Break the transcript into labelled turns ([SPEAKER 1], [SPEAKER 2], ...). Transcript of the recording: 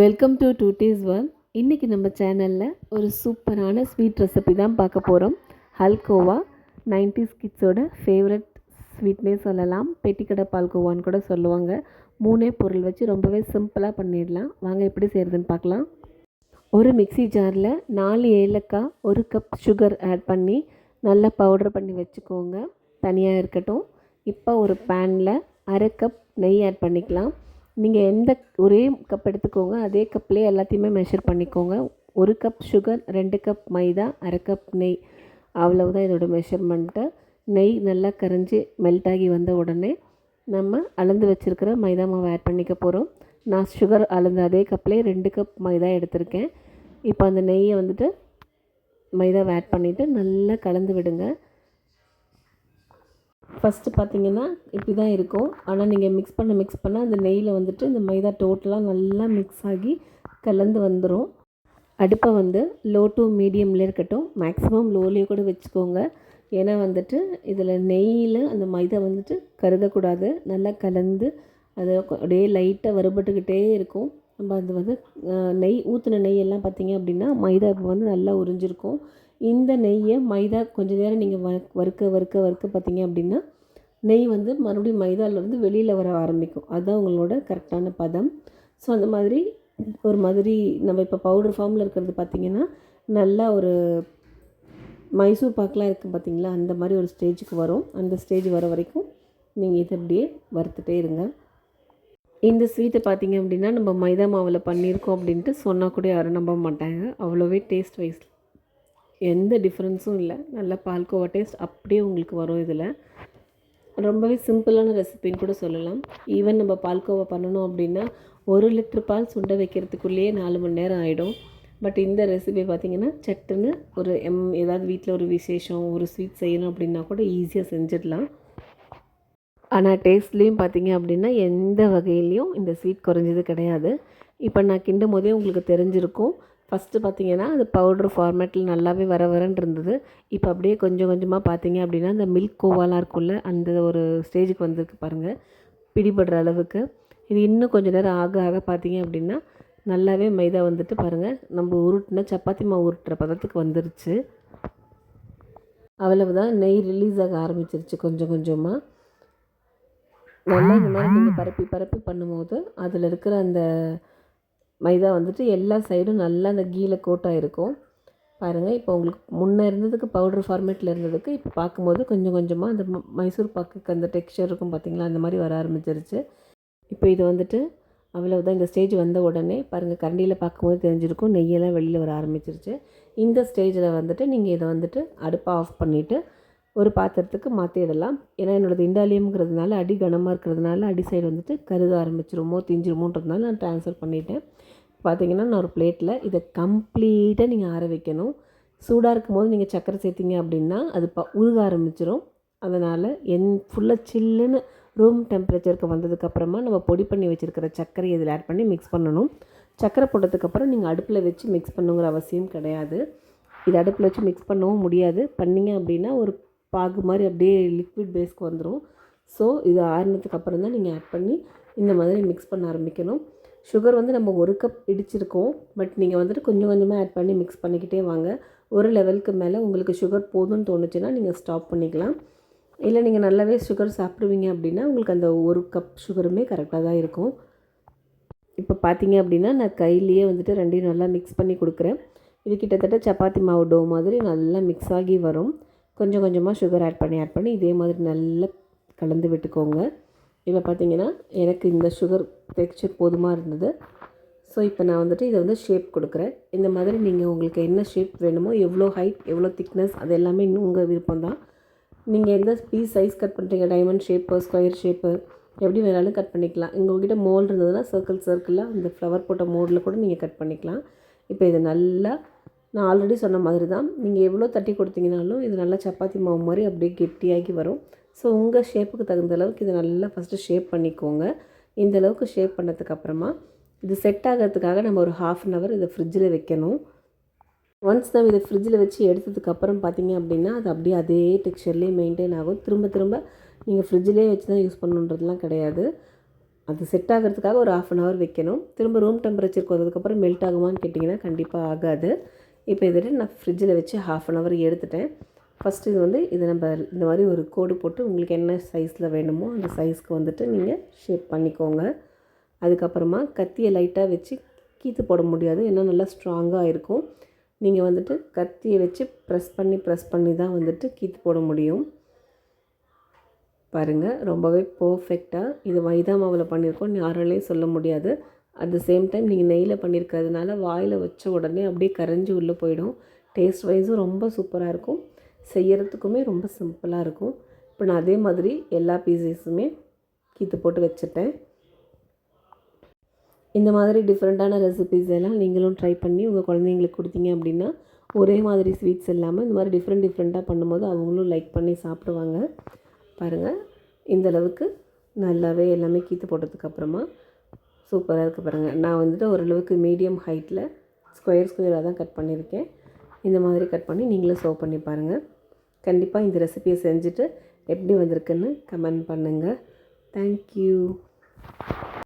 [SPEAKER 1] Welcome to டூட்டீஸ் whirl இன்றைக்கி நம்ம சேனலில் ஒரு சூப்பரான ஸ்வீட் ரெசிபி தான் பார்க்க போகிறோம் ஹல்கோவா நைன்டிஸ் கிட்ஸோட ஃபேவரட் ஸ்வீட்னே சொல்லலாம். பெட்டிக்கடை பால்கோவான்னு கூட சொல்லுவாங்க. மூணே பொருள் வச்சு ரொம்பவே சிம்பிளாக பண்ணிடலாம். வாங்க எப்படி செய்கிறதுன்னு பார்க்கலாம். ஒரு மிக்ஸி ஜாரில் நாலு ஏலக்காய் ஒரு கப் சுகர் ஆட் பண்ணி நல்லா பவுடர் பண்ணி வச்சுக்கோங்க. தனியாக இருக்கட்டும். இப்போ ஒரு பேனில் அரை கப் நெய் ஆட் பண்ணிக்கலாம். நீங்கள் எந்த ஒரே கப் எடுத்துக்கோங்க அதே கப்லேயே எல்லாத்தையுமே மெஷர் பண்ணிக்கோங்க. ஒரு கப் சுகர் ரெண்டு கப் மைதா அரை கப் நெய். அவ்வளவுதான் இதோட மெஷர்மெண்ட்டு நெய் நல்லா கரைஞ்சி மெல்ட் ஆகி வந்த உடனே நம்ம அளந்து வச்சுருக்கிற மைதா மாவை ஆட் பண்ணிக்க போகிறோம் நான் சுகர் அளந்த அதே கப்லேயே ரெண்டு கப் மைதா எடுத்திருக்கேன். இப்போ அந்த நெய்யை வந்துட்டு மைதாவை ஆட் பண்ணிவிட்டு நல்லா கலந்து விடுங்க. ஃபஸ்ட்டு பார்த்தீங்கன்னா இப்படி தான் இருக்கும். ஆனால் நீங்கள் மிக்ஸ் பண்ண மிக்ஸ் பண்ண அந்த நெய்யில் வந்துட்டு இந்த மைதா டோட்டலாக நல்லா மிக்ஸ் ஆகி கலந்து வந்துடும் அடுப்பை வந்து லோ டு மீடியமில் இருக்கட்டும். மேக்ஸிமம் லோலேயே கூட வச்சுக்கோங்க. ஏன்னா வந்துட்டு இதில் நெய்யில் அந்த மைதா வந்துட்டு கருதக்கூடாது. நல்லா கலந்து அது அப்படியே லைட்டாக வறுபட்டுக்கிட்டே இருக்கும். நம்ம அது வந்து நெய் ஊற்றின நெய் எல்லாம் பார்த்தீங்க அப்படின்னா மைதா இப்போ வந்து நல்லா உறிஞ்சிருக்கும். இந்த நெய்யை மைதா கொஞ்ச நேரம் நீங்கள் வ வறுக்க வறுக்க வறுக்க பார்த்தீங்க அப்படின்னா நெய் வந்து மறுபடியும் மைதாவிலேருந்து வெளியில் வர ஆரம்பிக்கும். அதுதான் உங்களோட கரெக்டான பதம். ஸோ அந்த மாதிரி ஒரு மாதிரி நம்ம இப்போ பவுடர் ஃபார்மில் இருக்கிறது பார்த்திங்கன்னா நல்லா ஒரு மைசூர் பாக்கெலாம் இருக்குது பார்த்தீங்களா அந்த மாதிரி ஒரு ஸ்டேஜுக்கு வரும். அந்த ஸ்டேஜ் வர வரைக்கும் நீங்கள் இதை அப்படியே வறுத்துட்டே இருங்க. இந்த ஸ்வீட்டை பார்த்தீங்க அப்படின்னா நம்ம மைதா மாவில் பண்ணியிருக்கோம் அப்படின்ட்டு சொன்னால் கூட யாரும் நம்ப மாட்டாங்க. அவ்வளோவே டேஸ்ட் வைஸ் எந்த டிஃப்ரென்ஸும் இல்லை. நல்ல பால்கோவா டேஸ்ட் அப்படியே உங்களுக்கு வரும் இதில். ரொம்பவே சிம்பிளான ரெசிபின்னு கூட சொல்லலாம். ஈவன் நம்ம பால்கோவா பண்ணணும் அப்படின்னா ஒரு லிட்டர் பால் சுண்ட வைக்கிறதுக்குள்ளேயே நாலு மணி நேரம் ஆகிடும் பட் இந்த ரெசிபி பார்த்திங்கன்னா சட்டுன்னு ஒரு எம் ஏதாவது வீட்டில் ஒரு விசேஷம் ஒரு ஸ்வீட் செய்யணும் அப்படின்னா கூட ஈஸியாக செஞ்சிடலாம். ஆனால் டேஸ்ட்லேயும் பார்த்தீங்க அப்படின்னா எந்த வகையிலையும் இந்த ஸ்வீட் குறைஞ்சது கிடையாது. இப்போ நான் கிண்டும் போதே உங்களுக்கு தெரிஞ்சிருக்கும். ஃபஸ்ட்டு பார்த்தீங்கன்னா அது பவுட்ரு ஃபார்மேட்டில் நல்லாவே வர வரன்னு இருந்தது. இப்போ அப்படியே கொஞ்சம் கொஞ்சமாக பார்த்தீங்க அப்படின்னா இந்த மில்க் கோவாலாம் இருக்கும்ல அந்த ஒரு ஸ்டேஜுக்கு வந்திருக்கு பாருங்கள் பிடிபடுற அளவுக்கு. இது இன்னும் கொஞ்சம் நேரம் ஆக ஆக பார்த்தீங்க அப்படின்னா நல்லாவே மைதா வந்துட்டு பாருங்கள் நம்ம உருட்டின சப்பாத்தி மாவு உருட்டுற பதத்துக்கு வந்துருச்சு. அவ்வளவுதான். நெய் ரிலீஸ் ஆக ஆரம்பிச்சிருச்சு கொஞ்சம் கொஞ்சமாக நல்லா இந்த மாதிரி நீங்கள் பரப்பி பரப்பி பண்ணும்போது அதில் இருக்கிற அந்த மைதா வந்துட்டு எல்லா சைடும் நல்லா அந்த கீழே கோட்டாக இருக்கும். பாருங்கள் இப்போ உங்களுக்கு முன்னே இருந்ததுக்கு பவுடர் ஃபார்மேட்டில் இருந்ததுக்கு இப்போ பார்க்கும்போது கொஞ்சம் கொஞ்சமாக அந்த மைசூர் பாக்குக்கு அந்த டெக்ஸ்சர் இருக்கும் பார்த்திங்களா அந்த மாதிரி வர ஆரம்பிச்சிருச்சு. இப்போ இது வந்துட்டு அவ்வளவுதான். இந்த ஸ்டேஜ் வந்த உடனே பாருங்கள் கரண்டியில் பார்க்கும்போது தெரிஞ்சிருக்கும் நெய்யெல்லாம் வெளியில் வர ஆரம்பிச்சிருச்சு. இந்த ஸ்டேஜில் வந்துட்டு நீங்கள் இதை வந்துட்டு அடுப்பை ஆஃப் பண்ணிவிட்டு ஒரு பாத்திரத்துக்கு மாற்றிடலாம் ஏன்னா என்னோடது இண்டாலியம்ங்கிறதுனால அடி கனமாக இருக்கிறதுனால அடி சைடு வந்துட்டு கருக ஆரம்பிச்சிருமோ திஞ்சிருமோன்றதுனால நான் ட்ரான்ஸ்ஃபர் பண்ணிவிட்டேன் பார்த்தீங்கன்னா நான் ஒரு பிளேட்டில் இதை கம்ப்ளீட்டாக நீங்கள் ஆற வைக்கணும். சூடாக இருக்கும் போது நீங்கள் சக்கரை சேர்த்திங்க அப்படின்னா அது ப உருக ஆரம்பிச்சிடும் அதனால் என் ஃபுல்லாக சில்லுன்னு ரூம் டெம்பரேச்சருக்கு வந்ததுக்கப்புறமா நம்ம பொடி பண்ணி வச்சுருக்கிற சர்க்கரை இதில் ஆட் பண்ணி மிக்ஸ் பண்ணணும். சர்க்கரை போட்டதுக்கப்புறம் நீங்கள் அடுப்பில் வச்சு மிக்ஸ் பண்ணுங்கிற அவசியம் கிடையாது. இது அடுப்பில் வச்சு மிக்ஸ் பண்ணவும் முடியாது. பண்ணிங்க அப்படின்னா ஒரு பாகு மாதிரி அப்படியே லிக்விட் பேஸ்க்கு வந்துடும் ஸோ இது ஆறினதுக்கு அப்புறம் தான் நீங்கள் ஆட் பண்ணி இந்த மாதிரி மிக்ஸ் பண்ண ஆரம்பிக்கணும். சுகர் வந்து நம்ம ஒரு கப் இடிச்சிருக்கோம். பட் நீங்கள் வந்துட்டு கொஞ்சம் கொஞ்சமாக ஆட் பண்ணி மிக்ஸ் பண்ணிக்கிட்டே வாங்க. ஒரு லெவலுக்கு மேலே உங்களுக்கு சுகர் போதும்னு தோணுச்சுன்னா நீங்கள் ஸ்டாப் பண்ணிக்கலாம். இல்லை நீங்கள் நல்லாவே சுகர் சாப்பிடுவீங்க அப்படின்னா உங்களுக்கு அந்த ஒரு கப் சுகருமே கரெக்டாக தான் இருக்கும். இப்போ பார்த்தீங்க அப்படின்னா நான் கையிலேயே வந்துட்டு ரெண்டையும் நல்லா மிக்ஸ் பண்ணி கொடுக்குறேன். இது கிட்டத்தட்ட சப்பாத்தி மாவு டோ மாதிரி நல்லா மிக்ஸ் ஆகி வரும். கொஞ்சம் கொஞ்சமாக சுகர் ஆட் பண்ணி ஆட் பண்ணி இதே மாதிரி நல்லா கலந்து விட்டுக்கோங்க. இப்போ பார்த்தீங்கன்னா எனக்கு இந்த சுகர் டெக்ஸ்சர் போதுமாக இருந்தது. ஸோ இப்போ நான் வந்துட்டு இதை வந்து ஷேப் கொடுக்குறேன். இந்த மாதிரி நீங்கள் உங்களுக்கு என்ன ஷேப் வேணுமோ எவ்வளோ ஹைட் எவ்வளோ திக்னஸ் அது எல்லாமே இன்னும் உங்கள் விருப்பம் தான் நீங்கள் எந்த பீஸ் சைஸ் கட் பண்ணுறீங்க டைமண்ட் ஷேப்பு ஸ்கொயர் ஷேப்பு எப்படி வேணாலும் கட் பண்ணிக்கலாம். உங்கள்கிட்ட மோல்டு இருந்ததுன்னா சர்க்கிள் சர்க்கிளாக அந்த ஃப்ளவர் போட்ட மோடில் கூட நீங்கள் கட் பண்ணிக்கலாம். இப்போ இது நல்லா நான் ஆல்ரெடி சொன்ன மாதிரி தான் நீங்கள் எவ்வளோ தட்டி கொடுத்தீங்கனாலும் இது நல்லா சப்பாத்தி மாவு மாதிரி அப்படியே கெட்டியாகி வரும். ஸோ உங்கள் ஷேப்புக்கு தகுந்த அளவுக்கு இதை நல்லா ஃபஸ்ட்டு ஷேப் பண்ணிக்கோங்க. இந்த அளவுக்கு ஷேப் பண்ணதுக்கப்புறமா இது செட் ஆகிறதுக்காக நம்ம ஒரு ஹாஃப் அன் ஹவர் இதை ஃப்ரிட்ஜில் வைக்கணும். ஒன்ஸ் நம்ம இதை ஃப்ரிட்ஜில் வச்சு எடுத்ததுக்கப்புறம் பார்த்தீங்க அப்படின்னா அது அப்படியே அதே டெக்ஸ்சர்லேயே மெயின்டைன் ஆகும். திரும்ப திரும்ப நீங்கள் ஃப்ரிட்ஜிலே வச்சு தான் யூஸ் பண்ணுன்றதுலாம் கிடையாது. அது செட் ஆகிறதுக்காக ஒரு ஆஃப் அன் ஹவர் வைக்கணும். திரும்ப ரூம் டெம்பரேச்சருக்கு வந்ததுக்கப்புறம் மெல்ட் ஆகுமான்னு கேட்டிங்கன்னா கண்டிப்பாக ஆகாது. இப்போ இதை நான் ஃப்ரிட்ஜில் வச்சு ஹாஃப் அன் ஹவர் எடுத்துட்டேன். ஃபஸ்ட்டு இது வந்து இதை நம்ம இந்த மாதிரி ஒரு கோடு போட்டு உங்களுக்கு என்ன சைஸில் வேணுமோ அந்த சைஸ்க்கு வந்துட்டு நீங்கள் ஷேப் பண்ணிக்கோங்க. அதுக்கப்புறமா கத்தியை லைட்டாக வச்சு கீத்து போட முடியாது. ஏன்னா நல்லா ஸ்ட்ராங்காக இருக்கும். நீங்கள் வந்துட்டு கத்தியை வச்சு ப்ரெஸ் பண்ணி ப்ரெஸ் பண்ணி தான் வந்துட்டு கீத்து போட முடியும். பாருங்கள் ரொம்பவே பர்ஃபெக்டாக இது மைதா மாவில் பண்ணியிருக்கோம் யாராலையும் சொல்ல முடியாது. அட் த சேம் டைம் நீங்கள் நெய்யில் பண்ணியிருக்கிறதுனால வாயில் வச்ச உடனே அப்படியே கரைஞ்சி உள்ளே போயிடும். டேஸ்ட் வைஸும் ரொம்ப சூப்பராக இருக்கும். செய்யறதுக்குமே ரொம்ப சிம்பிளாக இருக்கும். இப்போ நான் அதே மாதிரி எல்லா பீசஸுமே கீத்து போட்டு வச்சுட்டேன். இந்த மாதிரி டிஃப்ரெண்ட்டான ரெசிபீஸ் எல்லாம் நீங்களும் ட்ரை பண்ணி உங்கள் குழந்தைங்களுக்கு கொடுத்தீங்க அப்படின்னா ஒரே மாதிரி ஸ்வீட்ஸ் இல்லாமல் இந்த மாதிரி டிஃப்ரெண்ட் டிஃப்ரெண்ட்டாக பண்ணும்போது அவங்களும் லைக் பண்ணி சாப்பிடுவாங்க. பாருங்கள் இந்த அளவுக்கு நல்லாவே எல்லாமே கீத்து போட்டதுக்கப்புறமா சூப்பராக இருக்குது பாருங்கள் நான் வந்துட்டு ஓரளவுக்கு மீடியம் ஹைட்டில் ஸ்கொயர் ஸ்கொயராக தான் கட் பண்ணியிருக்கேன். இந்த மாதிரி கட் பண்ணி நீங்களும் சர்வ் பண்ணி பாருங்கள் கண்டிப்பாக இந்த ரெசிபியை செஞ்சுட்டு எப்படி வந்திருக்குன்னு கமெண்ட் பண்ணுங்கள் தேங்க்யூ